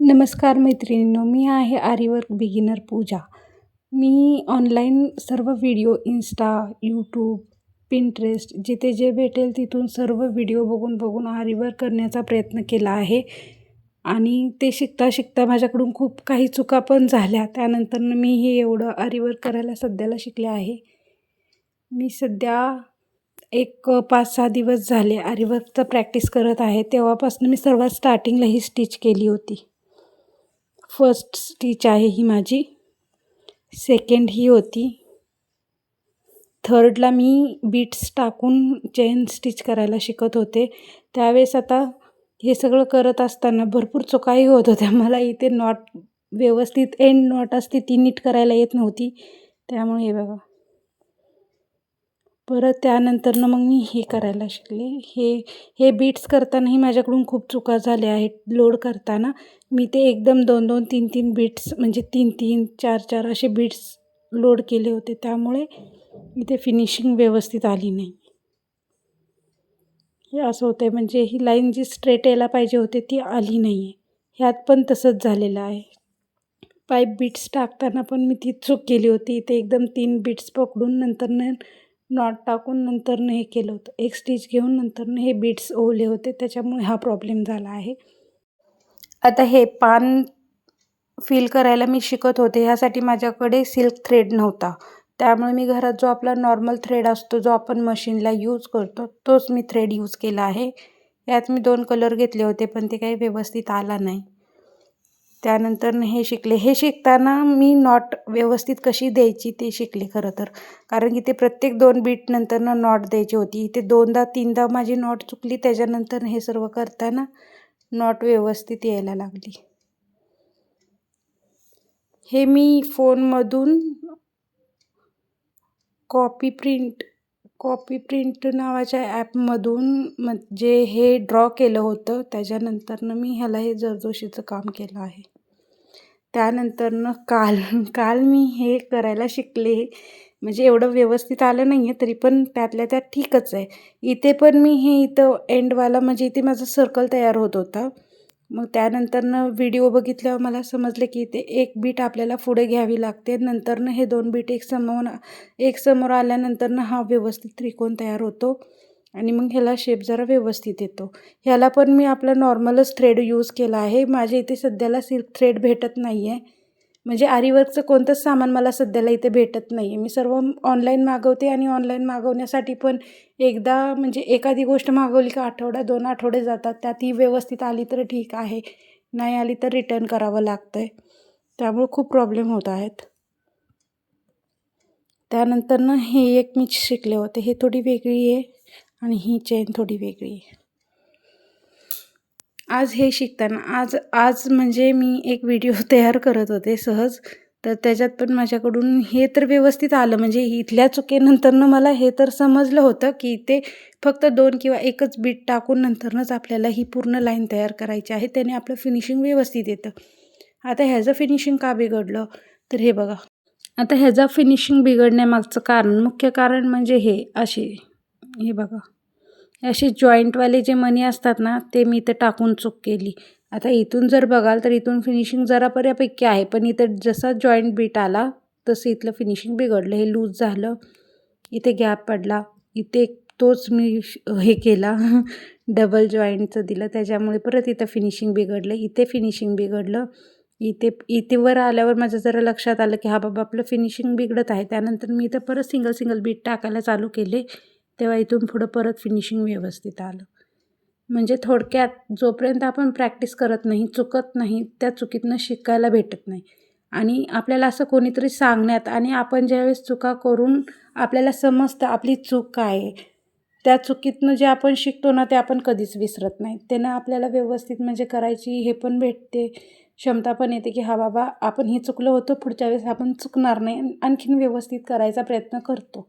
नमस्कार मैत्रिणींनो मी आहे आरीवर्क बिगिनर पूजा. मी ऑनलाईन सर्व व्हिडिओ इन्स्टा यूट्यूब पिंट्रेस्ट जिथे जे भेटेल तिथून सर्व व्हिडिओ बघून बघून आरीवर्क करण्याचा प्रयत्न केला आहे. आणि ते शिकता शिकता माझ्याकडून खूप काही चुका पण झाल्या. त्यानंतर मी हे एवढं आरीवर्क करायला सध्याला शिकले आहे. मी सध्या एक पाच सहा दिवस झाले आरिवर्कचं प्रॅक्टिस करत आहे. तेव्हापासून मी सर्वात स्टार्टिंगला ही स्टिच केली होती. फर्स्ट स्टिच आहे ही माझी. सेकंड ही होती. थर्डला मी बीट्स टाकून चेन स्टिच करायला शिकत होते. त्यावेळेस आता हे सगळं करत असताना भरपूर चुकाही होत होत्या. मला इथे नॉट व्यवस्थित एंड नॉट असते ती नीट करायला येत नव्हती. त्यामुळे हे बघा. परत त्यानंतरनं मग मी हे करायला शिकले. हे हे बीट्स करतानाही माझ्याकडून खूप चुका झाल्या आहेत. लोड करताना मी ते एकदम दोन दोन तीन तीन बीट्स म्हणजे तीन तीन चार चार असे बीट्स लोड केले होते. त्यामुळे इथे फिनिशिंग व्यवस्थित आली नाही. हे असं होतं आहे म्हणजे ही लाईन जी स्ट्रेट यायला पाहिजे होते ती आली नाही आहे ह्यात पण तसंच झालेलं आहे. पाईप बीट्स टाकताना पण मी ती चूक केली होती. इथे एकदम तीन बीट्स पकडून नंतर नॉट टाकून नंतरनं हे केलं होतं. एक स्टिच घेऊन नंतरनं हे बीट्स ओवले होते. त्याच्यामुळे हा प्रॉब्लेम झाला आहे. आता हे पान फील करायला मी शिकत होते. ह्यासाठी माझ्याकडे सिल्क थ्रेड नव्हता. त्यामुळे मी घरात जो आपला नॉर्मल थ्रेड असतो जो आपण मशीनला यूज करतो तोच मी थ्रेड यूज केला आहे. यात मी दोन कलर घेतले होते पण ते काही व्यवस्थित आला नाही. त्यानंतर हे शिकले. हे शिकताना मी नॉट व्यवस्थित कशी द्यायची ते शिकले खरं तर. कारण की ते प्रत्येक दोन बीट नंतरनं नॉट द्यायची होती. इथे दोनदा तीनदा माझी नॉट चुकली. त्याच्यानंतर हे सर्व करताना नॉट व्यवस्थित यायला लागली. हे मी फोनमधून कॉपी प्रिंट कॉपी प्रिंट नावाच्या ॲपमधून म्हणजे हे ड्रॉ केलं होतं त्याच्यानंतरनं मी ह्याला हे जरदोशीचं काम केलं आहे. त्यानंतरनं काल काल मी हे करायला शिकले. म्हणजे एवढं व्यवस्थित आलं नाही आहे तरी पण त्यातल्या त्यात ठीकच आहे. इथे पण मी हे इथं एंडवाला म्हणजे इथे माझं सर्कल तयार होत होता. मग त्यानंतरनं व्हिडिओ बघितल्यावर मला समजले की इथे एक बीट आपल्याला पुढे घ्यावी लागते. नंतरनं हे दोन बीट एक समोर एक समोर आल्यानंतरनं हा व्यवस्थित त्रिकोण तयार होतो. आणि मग ह्याला शेप जरा व्यवस्थित येतो. ह्याला पण मी आपला नॉर्मलच थ्रेड यूज केला आहे. माझ्या इथे सध्याला सिल्क थ्रेड भेटत नाही आहे म्हणजे आरीवर्कचं कोणतंच सामान मला सध्याला इथे भेटत नाही आहे मी सर्व ऑनलाईन मागवते आणि ऑनलाईन मागवण्यासाठी पण एकदा म्हणजे एखादी गोष्ट मागवली का आठवडा दोन आठवडे जातात. त्यात ही व्यवस्थित आली तर ठीक आहे. नाही आली तर रिटर्न करावं लागतं आहे त्यामुळे खूप प्रॉब्लेम होत आहेत. त्यानंतरनं हे एक मी शिकले होते. हे थोडी वेगळी आहे. आणि ही चेन थोडी वेगळी आहे. आज हे शिकताना आज आज म्हणजे मी एक व्हिडिओ तयार करत होते सहज. तर त्याच्यात पण माझ्याकडून हे तर व्यवस्थित आलं. म्हणजे इथल्या चुकीनंतरनं मला हे तर समजलं होतं की ते फक्त दोन किंवा एकच बीट टाकून नंतरनंच आपल्याला ही पूर्ण लाईन तयार करायची आहे. त्याने आपलं फिनिशिंग व्यवस्थित येतं. आता ह्याचं फिनिशिंग का बिघडलं? तर हे बघा. आता ह्याचा फिनिशिंग बिघडण्यामागचं कारण मुख्य कारण म्हणजे हे असे हे बघा. असे जॉईंटवाले जे मणी असतात ना ते मी इथं टाकून चूक केली. आता इथून जर बघाल तर इथून फिनिशिंग जरा बऱ्यापैकी आहे पण इथं जसा जॉईंट बीट आला तसं इथलं फिनिशिंग बिघडलं. हे लूज झालं इथे गॅप पडला. इथे तोच मी हे केला डबल जॉईंटचं दिलं. त्याच्यामुळे परत इथं फिनिशिंग बिघडलं इथे फिनिशिंग बिघडलं. इथे इथे वर आल्यावर माझं जरा लक्षात आलं की हा बाबा आपलं फिनिशिंग बिघडत आहे. त्यानंतर मी इथं परत सिंगल सिंगल बीट टाकायला चालू केले. तेव्हा इथून पुढं परत फिनिशिंग व्यवस्थित आलं. म्हणजे थोडक्यात जोपर्यंत आपण प्रॅक्टिस करत नाही चुकत नाही त्या चुकीतनं शिकायला भेटत नाही. आणि आपल्याला असं कोणीतरी सांगण्यात आणि आपण ज्यावेळेस चुका करून आपल्याला समजतं आपली चूक काय आहे त्या चुकीतनं जे आपण शिकतो ना ते आपण कधीच विसरत नाही. त्यानं आपल्याला व्यवस्थित म्हणजे करायची हे पण भेटते क्षमता पण येते की हा बाबा आपण हे चुकलो होतो पुढच्या वेळेस आपण चुकणार नाही आणखीन व्यवस्थित करायचा प्रयत्न करतो.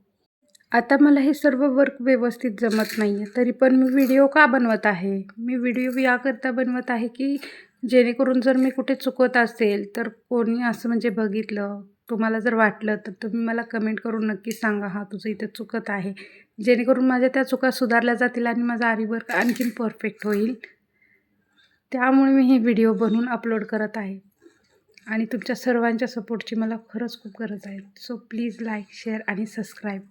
आता मला हे सर्व वर्क व्यवस्थित जमत नाही आहे तरी पण मी व्हिडिओ का बनवत आहे? मी व्हिडिओ याकरता बनवत आहे की जेणेकरून जर मी कुठे चुकत असेल तर कोणी असं म्हणजे बघितलं तुम्हाला जर वाटलं तर तुम्ही मला कमेंट करून नक्की सांगा हा तुझं इथं चुकत आहे. जेणेकरून माझ्या त्या चुका सुधारल्या जातील आणि माझा आरी वर्क आणखीन परफेक्ट होईल. त्यामुळे मी हे व्हिडिओ बनवून अपलोड करत आहे. आणि तुमच्या सर्वांच्या सपोर्टची मला खरंच खूप गरज आहे. सो प्लीज लाईक शेअर आणि सबस्क्राईब